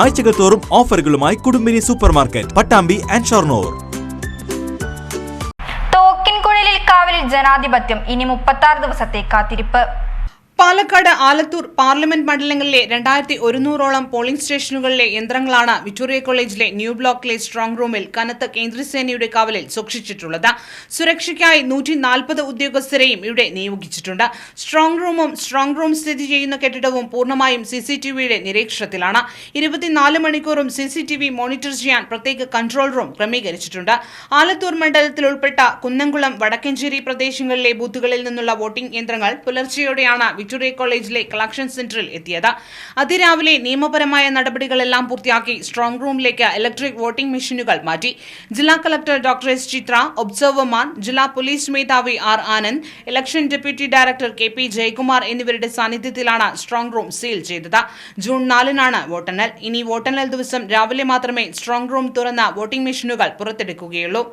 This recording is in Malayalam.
ആഴ്ചകൾ തോറും ഓഫറുകളുമായി Kudumbini supermarket Pattambi and Shoranur. തോക്കിൻകുഴലിൽ കാവലിൽ ജനാധിപത്യം ഇനി മുപ്പത്തി ദിവസത്തെ കാത്തിരിപ്പ്. പാലക്കാട് ആലത്തൂർ പാർലമെന്റ് മണ്ഡലങ്ങളിലെ രണ്ടായിരത്തി ഒരുന്നൂറോളം പോളിംഗ് സ്റ്റേഷനുകളിലെ യന്ത്രങ്ങളാണ് വിക്ടോറിയ കോളേജിലെ ന്യൂ ബ്ലോക്കിലെ സ്ട്രോങ് റൂമിൽ കനത്ത കേന്ദ്രസേനയുടെ കാവലിൽ സൂക്ഷിച്ചിട്ടുള്ളത്. സുരക്ഷയ്ക്കായി നൂറ്റി നാൽപ്പത് ഉദ്യോഗസ്ഥരെയും ഇവിടെ നിയോഗിച്ചിട്ടുണ്ട്. സ്ട്രോങ് റൂമും സ്ട്രോങ് റൂം സ്ഥിതി ചെയ്യുന്ന കെട്ടിടവും പൂർണമായും സി സി ടി വിയുടെ നിരീക്ഷണത്തിലാണ്. ഇരുപത്തിനാല് മണിക്കൂറും C C T V monitor ചെയ്യാൻ പ്രത്യേക കൺട്രോൾ റൂം ക്രമീകരിച്ചിട്ടുണ്ട്. ആലത്തൂർ മണ്ഡലത്തിൽ ഉൾപ്പെട്ട കുന്നംകുളം വടക്കഞ്ചേരി പ്രദേശങ്ങളിലെ ബൂത്തുകളിൽ നിന്നുള്ള വോട്ടിംഗ് യന്ത്രങ്ങൾ പുലർച്ചെയോടെയാണ് വിക്ടോറിയ കോളേജിലെ കളക്ഷൻ സെന്ററിൽ എത്തിയത്. അതിരാവിലെ നിയമപരമായ നടപടികളെല്ലാം പൂർത്തിയാക്കി സ്ട്രോങ് റൂമിലേക്ക് ഇലക്ട്രിക് വോട്ടിംഗ് മെഷീനുകൾ മാറ്റി. ജില്ലാ കളക്ടർ ഡോക്ടർ എസ് ചിത്ര ഒബ്സർവർമാർ ജില്ലാ പോലീസ് മേധാവി R Anand election deputy director K P Jayakumar എന്നിവരുടെ സാന്നിധ്യത്തിലാണ് സ്ട്രോങ് റൂം സീൽ ചെയ്തത്. ജൂൺ നാലിനാണ് വോട്ടെണ്ണൽ. ഇനി വോട്ടെണ്ണൽ ദിവസം രാവിലെ മാത്രമേ സ്ട്രോങ് റൂം തുറന്ന വോട്ടിംഗ് മെഷീനുകൾ പുറത്തെടുക്കുകയുള്ളൂ.